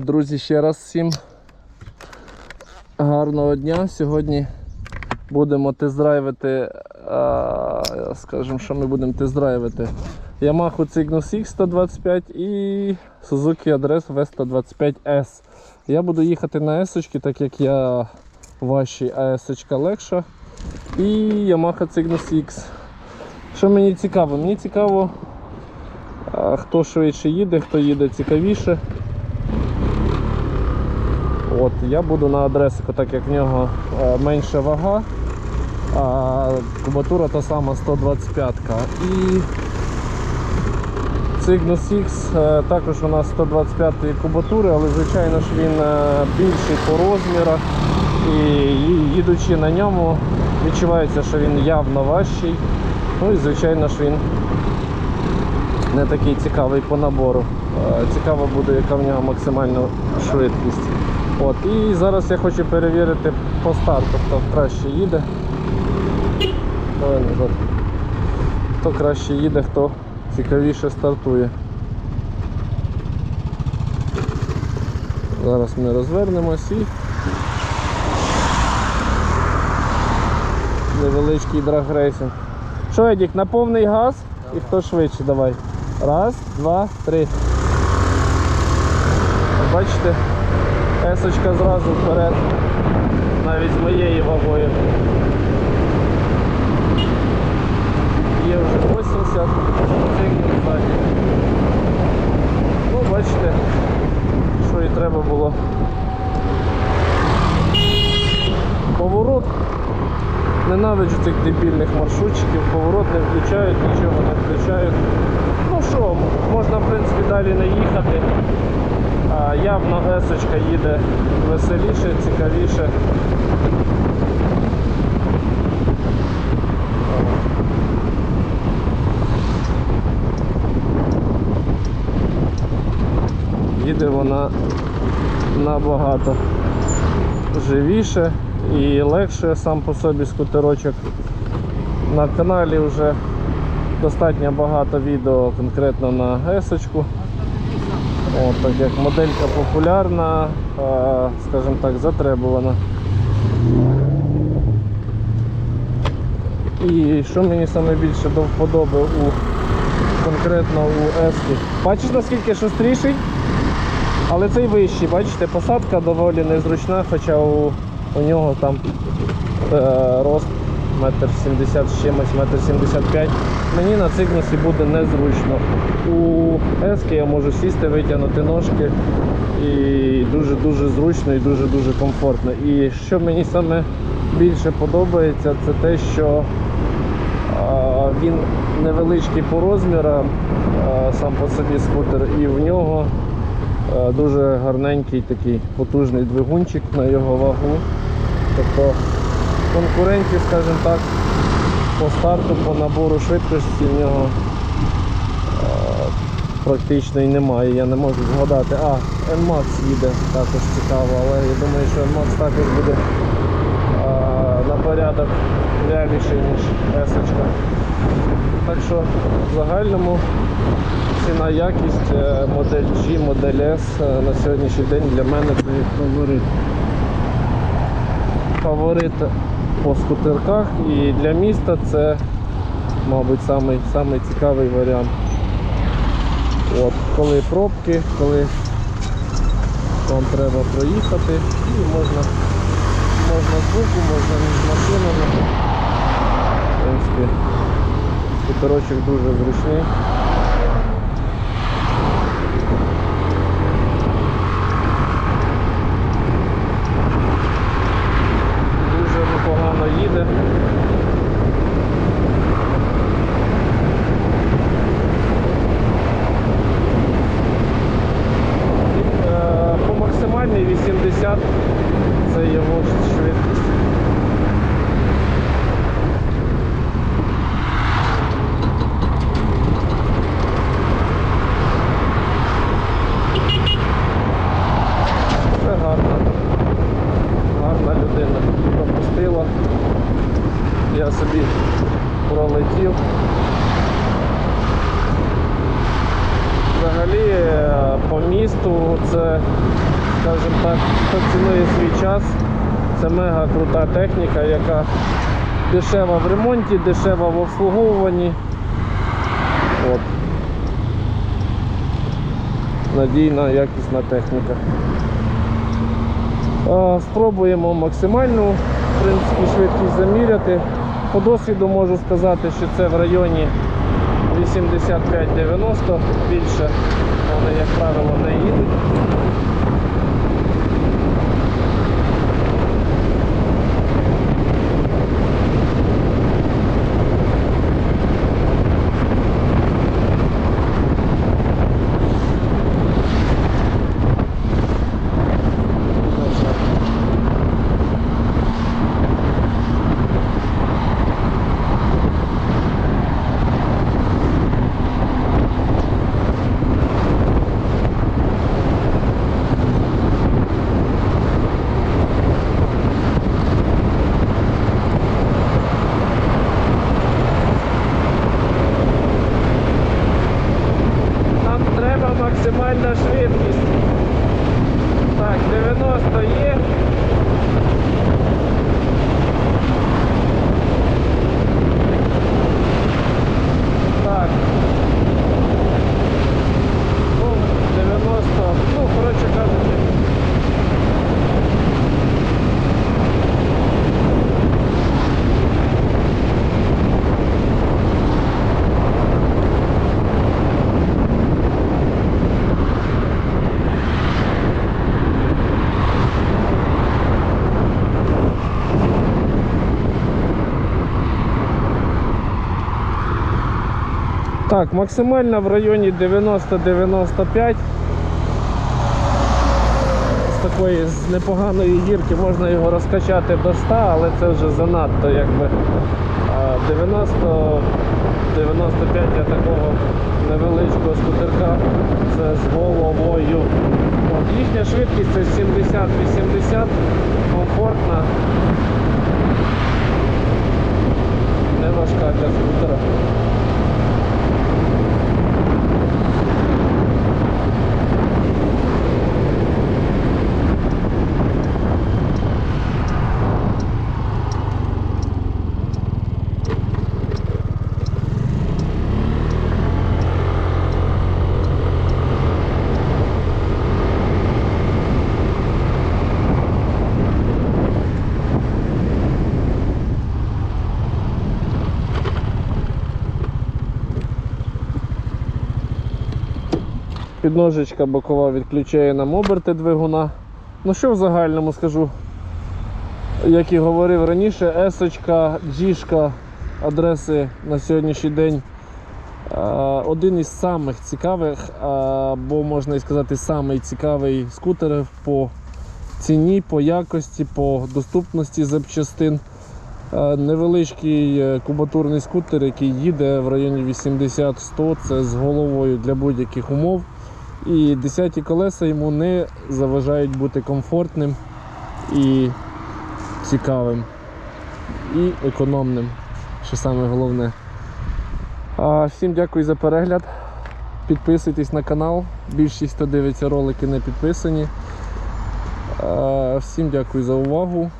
Друзі, ще раз всім гарного дня. Сьогодні будемо тест-драйвити, скажімо, що ми будемо тест-драйвити. Yamaha Cygnus X 125 і Suzuki Address V125S. Я буду їхати на S, так як я важчий, а легша. І Yamaha Cygnus X. Що мені цікаво? Мені цікаво, хто швидше їде, хто їде цікавіше. От, я буду на адресику, так як в нього е, менша вага, а кубатура та сама 125 ка І Cygnus X е, також у нас 125 кубатури, але звичайно ж він е, більший по розмірах. І їдучи на ньому, відчувається, що він явно важчий. Ну і звичайно ж він не такий цікавий по набору. Е, Цікаво буде, яка в нього максимальна швидкість. От, і зараз я хочу перевірити по старту, хто краще їде. Хто краще їде, хто цікавіше стартує. Зараз ми розвернемось і невеличкий драгрейсинг. Що, Едік, на повний газ і хто швидше, давай. Раз, два, три. Бачите, есочка зразу вперед, навіть з моєю вагою. Є вже 80, цикл ззаді. Ну, бачите, що і треба було. Поворот. Ненавиджу цих дебільних маршрутчиків, поворот не включають, нічого не включають. Ну що, можна в принципі далі не їхати. А, явно есочка їде веселіше, цікавіше. Їде вона набагато живіше і легше сам по собі скутерочок. На каналі вже достатньо багато відео конкретно на гесочку. От, так як моделька популярна, скажімо так, затребувана. І що мені саме більше до вподоби у конкретно у Ески. Бачиш наскільки шустріший? Але цей вищий, бачите, посадка доволі незручна, хоча у, у нього там е, рост метр сімдесят з чимось, метр сімдесят п'ять. Мені на цигнусі буде незручно. У ески я можу сісти, витягнути ножки і дуже-дуже зручно і дуже-дуже комфортно. І що мені саме більше подобається, це те, що а, він невеличкий по розмірам, а, сам по собі скутер, і в нього Е, Дуже гарненький такий потужний двигунчик на його вагу. Тобто конкурентів, скажімо так, по старту, по набору швидкості в нього е, практично і немає. Я не можу згадати. А, NMAX їде також цікаво, але я думаю, що NMAX також буде е, порядок реаліший, ніж S. Так що в загальному ціна якість е, модель G, модель S е, на сьогоднішній день для мене це фаворит. Фаворит по скутерках і для міста це, мабуть, самий, самий цікавий варіант. От, коли пробки, коли вам треба проїхати, і можна, можна збоку, можна між машинами. В принципі, скутерочок дуже зручний. Дуже непогано їде. Е, По максимальній 80 це його швидкість. Е, по місту. Це, скажімо так, хто цінує свій час. Це мега крута техніка, яка дешева в ремонті, дешева в обслуговуванні. От. Надійна, якісна техніка. Спробуємо максимальну в принципі, швидкість заміряти. По досвіду можу сказати, що це в районі 85-90 більше. Вони, як правило, не їдуть. Нам треба максимальна швидкість. Так, 90 є. Так. Ну, 90, ну, коротше кажучи. Так, максимально в районі 90-95. З такої з непоганої гірки можна його розкачати до 100, але це вже занадто якби. 90 95 для такого невеличкого скутерка це з головою. От, їхня швидкість це 70-80, комфортна. Не важка для скутера. Підножечка бокова відключає нам оберти двигуна. Ну що в загальному скажу? Як і говорив раніше, есочка, джішка, адреси на сьогоднішній день е, один із самих цікавих, або можна і сказати, самий цікавий скутер по ціні, по якості, по доступності запчастин. Е, Невеличкий е, кубатурний скутер, який їде в районі 80-100, це з головою для будь-яких умов. І 10 колеса йому не заважають бути комфортним і цікавим, і економним, що саме головне. А, всім дякую за перегляд. Підписуйтесь на канал. Більшість, хто дивиться ролики, не підписані. А, всім дякую за увагу.